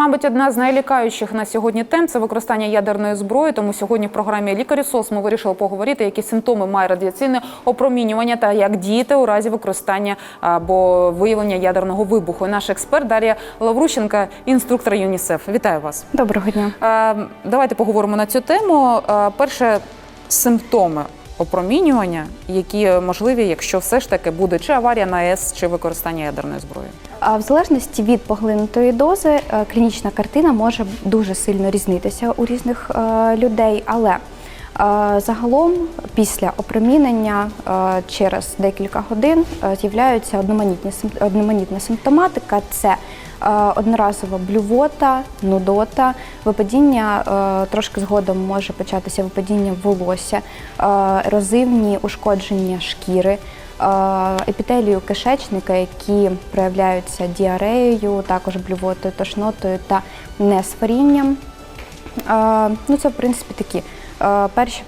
Мабуть, одна з найлякаючих на сьогодні тем це використання ядерної зброї. Тому сьогодні в програмі Лікарі СОС ми вирішили поговорити, які симптоми має радіаційне опромінювання та як діяти у разі використання або виявлення ядерного вибуху. Наш експерт Дар'я Лаврущенка, інструктор ЮНІСЕФ. Вітаю вас. Доброго дня. Давайте поговоримо на цю тему. Перше симптоми опромінювання, які можливі, якщо все ж таки буде чи аварія на АЕС, чи використання ядерної зброї. А в залежності від поглинутої дози е, клінічна картина може дуже сильно різнитися у різних е, людей, але загалом після опромінення е, через декілька годин е, з'являються одноманітна симптоматика. Це е, одноразова блювота, нудота, випадіння трошки згодом може початися випадіння волосся, ерозивні ушкодження шкіри. епітелію кишечника, які проявляються діареєю, також блювотою, тошнотою та несварінням. Ну, це, в принципі, такі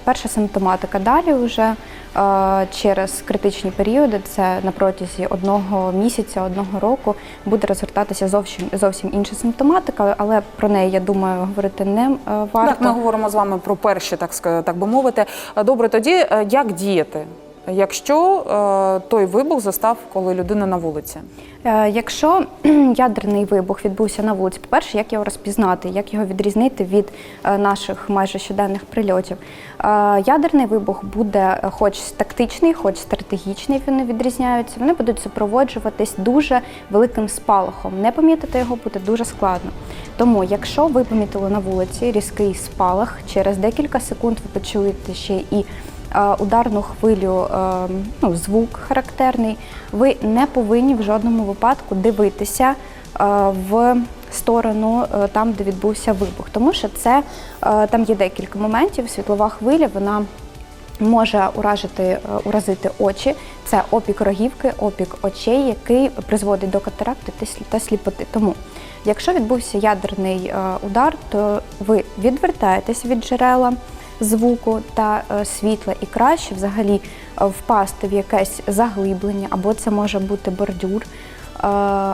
перша симптоматика. Далі вже е, через критичні періоди, це на протязі одного місяця, одного року, буде розгортатися зовсім, зовсім інша симптоматика, але про неї, я думаю, говорити не е, варто. Так, ми говоримо з вами про перші, так так би мовити. Е, Добре, тоді е, як діяти, якщо е, той вибух застав, коли людина на вулиці? Е, Якщо ядерний вибух відбувся на вулиці, по-перше, як його розпізнати, як його відрізнити від е, наших майже щоденних прильотів? Ядерний вибух буде хоч тактичний, хоч стратегічний, вони відрізняються. Вони будуть супроводжуватись дуже великим спалахом. Не помітити його буде дуже складно. Тому, якщо ви помітили на вулиці різкий спалах, через декілька секунд ви почуєте ще і ударну хвилю, е, ну, звук характерний, ви не повинні в жодному випадку дивитися е, в сторону е, там, де відбувся вибух. Тому що це е, там є декілька моментів. Світлова хвиля вона може уражити, е, уразити очі. Це опік рогівки, опік очей, який призводить до катаракти та слі- та сліпоти. Тому, якщо відбувся ядерний е, удар, то ви відвертаєтесь від джерела звуку та е, світла, і краще взагалі е, впасти в якесь заглиблення, або це може бути бордюр, е,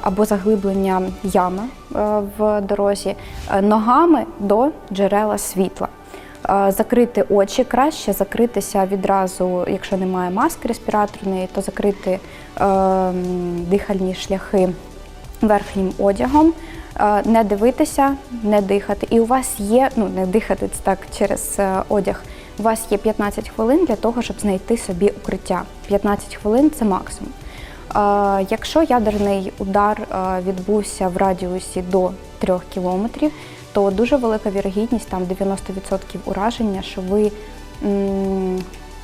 або заглиблення ями в дорозі ногами до джерела світла. Закрити очі краще закритися відразу, якщо немає маски респіраторної, то закрити дихальні шляхи верхнім одягом, е, не дивитися, не дихати. І у вас є, ну не дихати це так через е, одяг. У вас є 15 хвилин для того, щоб знайти собі укриття. 15 хвилин це максимум. Е, Якщо ядерний удар відбувся в радіусі до 3 кілометрів, то дуже велика вірогідність, там 90% ураження, що ви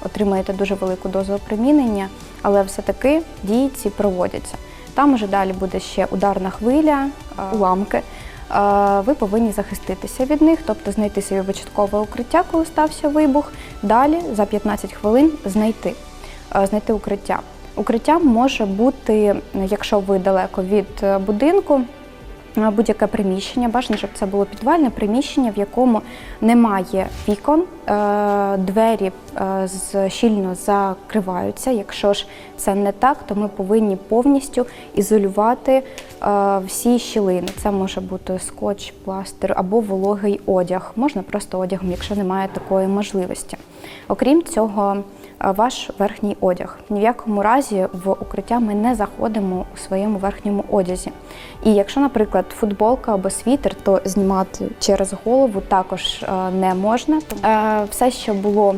отримаєте дуже велику дозу опромінення, але все-таки дії ці проводяться. Там уже далі буде ще ударна хвиля, е, уламки. Е, Ви повинні захиститися від них, тобто знайти собі початкове укриття, коли стався вибух. Далі за 15 хвилин знайти, е, знайти укриття. Укриття може бути, якщо ви далеко від будинку, будь-яке приміщення. Бажано, щоб це було підвальне приміщення, в якому немає вікон, е, двері е, щільно закриваються. Якщо ж це не так, то ми повинні повністю ізолювати е, всі щілини. Це може бути скотч, пластир або вологий одяг. Можна просто одягом, якщо немає такої можливості. Окрім цього, ваш верхній одяг. Ні в якому разі в укриття ми не заходимо у своєму верхньому одязі. І якщо, наприклад, футболка або світер, то знімати через голову також не можна. Все, що було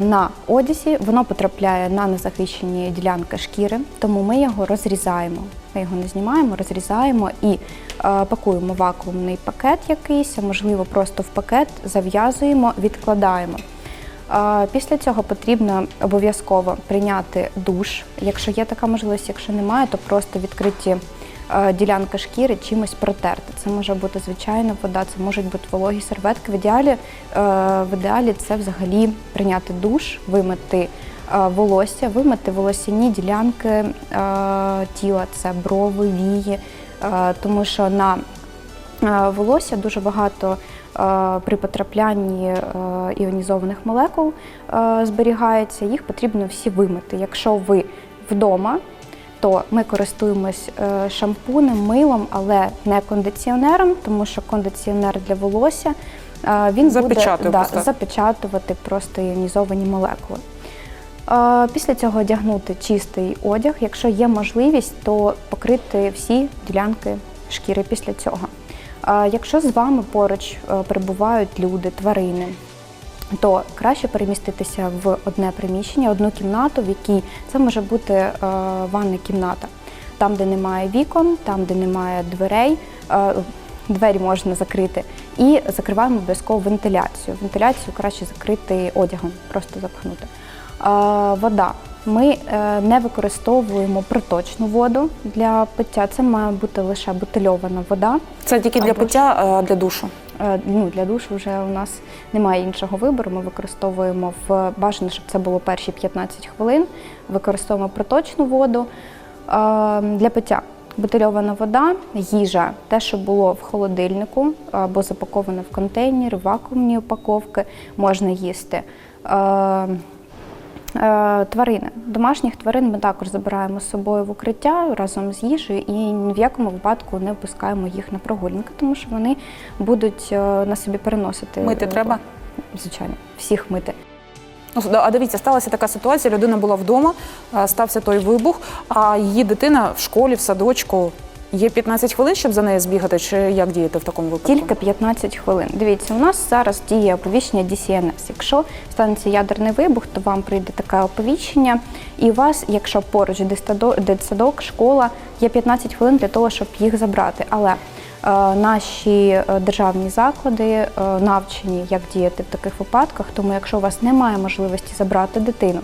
на одязі, воно потрапляє на незахищені ділянки шкіри, тому ми його розрізаємо. Ми його не знімаємо, розрізаємо і пакуємо вакуумний пакет якийсь, можливо, просто в пакет зав'язуємо, відкладаємо. Після цього потрібно обов'язково прийняти душ. Якщо є така можливість, якщо немає, то просто відкриті ділянки шкіри чимось протерти. Це може бути звичайна вода, це можуть бути вологі серветки. В ідеалі, е, в ідеалі це взагалі прийняти душ, вимити е, волосся, вимити волосяні ділянки е, тіла, це брови, вії, тому що на волосся дуже багато при потраплянні е, іонізованих молекул е, зберігається, їх потрібно всі вимити. Якщо ви вдома, то ми користуємось е, шампунем, милом, але не кондиціонером, тому що кондиціонер для волосся е, він буде да, запечатувати просто іонізовані молекули. Е, Після цього одягнути чистий одяг. Якщо є можливість, то покрити всі ділянки шкіри після цього. Якщо з вами поруч е, перебувають люди, тварини, то краще переміститися в одне приміщення, одну кімнату, в якій це може бути е, ванна кімната. Там, де немає вікон, там, де немає дверей, е, двері можна закрити. І закриваємо обов'язково вентиляцію. Вентиляцію краще закрити одягом, просто запхнути. Вода. Ми е, не використовуємо проточну воду для пиття. Це має бути лише бутильована вода. Це тільки для Або пиття, а для душу. Е, Ну, для душу вже у нас немає іншого вибору. Ми використовуємо в бажано, щоб це було перші 15 хвилин. Використовуємо проточну воду Е, для пиття. Бутильована вода, їжа, те, що було в холодильнику або запаковане в контейнер, вакуумні упаковки, можна їсти. Е, Е, Тварини. Домашніх тварин ми також забираємо з собою в укриття разом з їжею і ні в якому випадку не впускаємо їх на прогулянки, тому що вони будуть е, на собі переносити. Мити треба? Звичайно, всіх мити. Ну, А дивіться, сталася така ситуація. Людина була вдома, стався той вибух, а її дитина в школі, в садочку. Є 15 хвилин, щоб за нею збігати, чи як діяти в такому випадку? Тільки 15 хвилин. Дивіться, у нас зараз діє оповіщення DCNS. Якщо станеться ядерний вибух, то вам прийде таке оповіщення, і у вас, якщо поруч дитсадок, школа, є 15 хвилин для того, щоб їх забрати. Але е, наші е, державні заклади е, навчені, як діяти в таких випадках. Тому, якщо у вас немає можливості забрати дитину,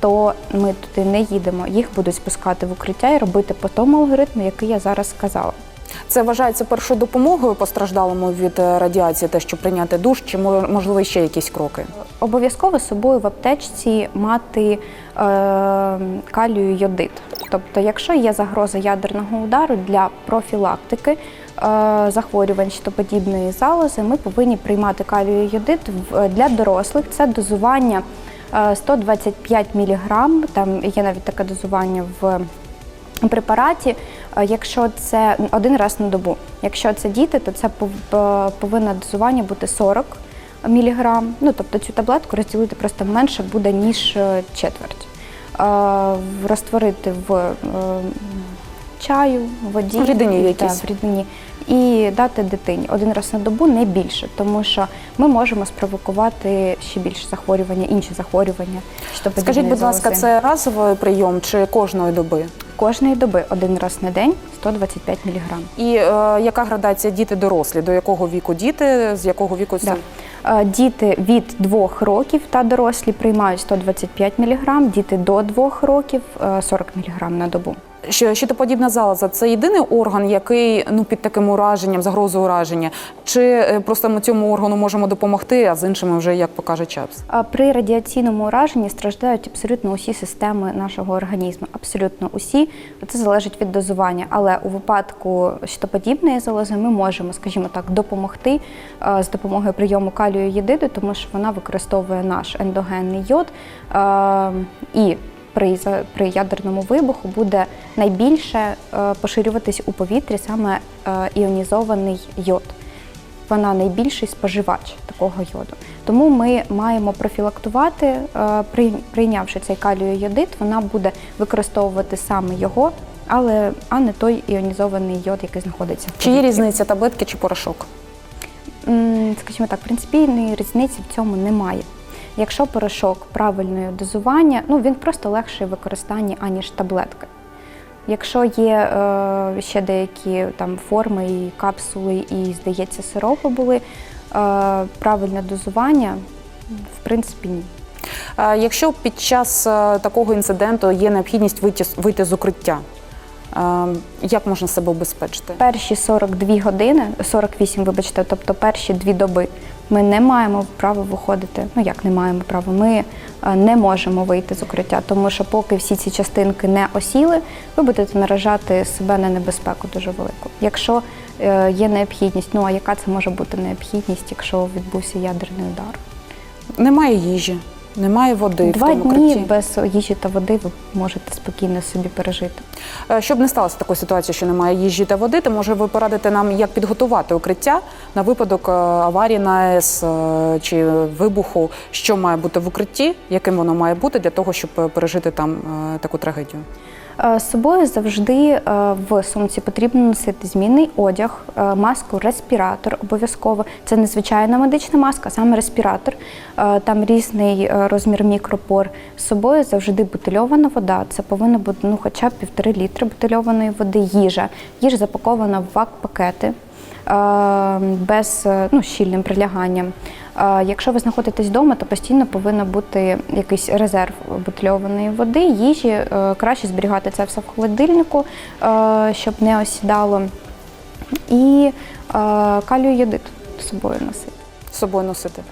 то ми туди не їдемо. Їх будуть спускати в укриття і робити по тому алгоритму, який я зараз сказала. Це вважається першою допомогою постраждалому від е, радіації, те, щоб прийняти душ, чи мо- можливо ще якісь кроки? Обов'язково з собою в аптечці мати е, калію йодит. Тобто, якщо є загроза ядерного удару для профілактики е, захворювань щитоподібної залози, ми повинні приймати калію йодит В- для дорослих. Це дозування е, 125 мг, там є навіть таке дозування в препараті, е, якщо це один раз на добу. Якщо це діти, то це е, повинно дозування бути 40 міліграм. Ну тобто цю таблетку розділити просто менше буде ніж е, четверть. Розтворити в чаю, воді В рідині і- якійсь. та, в рідині. І дати дитині один раз на добу не більше, тому що ми можемо спровокувати ще більше захворювання, інші захворювання. Скажіть, будь ласка, це разовий прийом чи кожної доби? Кожної доби один раз на день 125 мг. І е, яка градація діти дорослі? До якого віку діти? З якого віку це? Да. Е, Діти від 2 років та дорослі приймають 125 мг, діти до 2 років е, 40 мг на добу. Що щитоподібна залоза це єдиний орган, який ну під таким ураженням, загрозою ураження, чи е, просто ми цьому органу можемо допомогти, а з іншими вже як покаже час? А При радіаційному ураженні страждають абсолютно усі системи нашого організму. Абсолютно усі. Це залежить від дозування. Але у випадку щитоподібної залози ми можемо, скажімо так, допомогти е, з допомогою прийому калію єдиду, тому що вона використовує наш ендогенний йод. е, І при, при ядерному вибуху буде найбільше е, поширюватись у повітрі саме е, іонізований йод вона найбільший споживач такого йоду. Тому ми маємо профілактувати, е, при- прийнявши цей калію-йодит, вона буде використовувати саме його, але а не той іонізований йод, який знаходиться в Чи є різниця таблетки чи порошок? Скажімо так, принципійної різниці в цьому немає. Якщо порошок правильного дозування, ну він просто легший в використанні, аніж таблетка. Якщо є е, ще деякі там форми і капсули, і, здається, сиропи були, е, правильне дозування, в принципі, ні. Якщо під час е, такого інциденту є необхідність вийти, з- укриття, як можна себе обезпечити? Перші 42 години, 48, вибачте, тобто перші дві доби, ми не маємо права виходити. Ну як не маємо права, ми е, не можемо вийти з укриття, тому що поки всі ці частинки не осіли, ви будете наражати себе на небезпеку дуже велику. Якщо е, є необхідність, ну а яка це може бути необхідність, якщо відбувся ядерний удар? Немає їжі, Немає води Два в тому дні укритті. без їжі та води ви можете спокійно собі пережити. Е, Щоб не сталося такої ситуації, що немає їжі та води, то може ви порадите нам, як підготувати укриття на випадок е, аварії на АЕС е, чи вибуху, що має бути в укритті, яким воно має бути для того, щоб пережити там таку трагедію. Е, З собою завжди е, в сумці потрібно носити змінний одяг, е, маску, респіратор обов'язково. Це не звичайна медична маска, а саме респіратор. Там різний розмір мікропор. З собою завжди бутильована вода. Це повинно бути ну, хоча б півтори літри бутильованої води, їжа. Їжа запакована в вак-пакети. Без ну, щільним приляганням. Якщо ви знаходитесь вдома, то постійно повинен бути якийсь резерв бутильованої води, їжі. Е, Краще зберігати це все в холодильнику, е, щоб не осідало. І е, калію йодит з собою носити. з собою носити.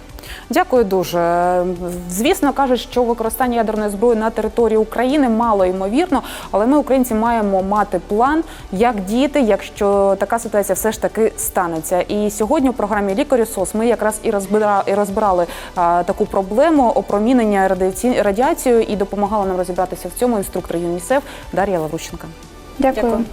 Дякую дуже. Звісно, кажуть, що використання ядерної зброї на території України мало ймовірно, але ми, українці, маємо мати план, як діяти, якщо така ситуація все ж таки станеться. І сьогодні у програмі Лікарі СОС ми якраз і розбира і розбирали а, таку проблему опромінення радіаці... радіацією і допомагала нам розібратися в цьому інструктор ЮНІСЕФ Дар'я Лаврущенка. Дякую. Дякую.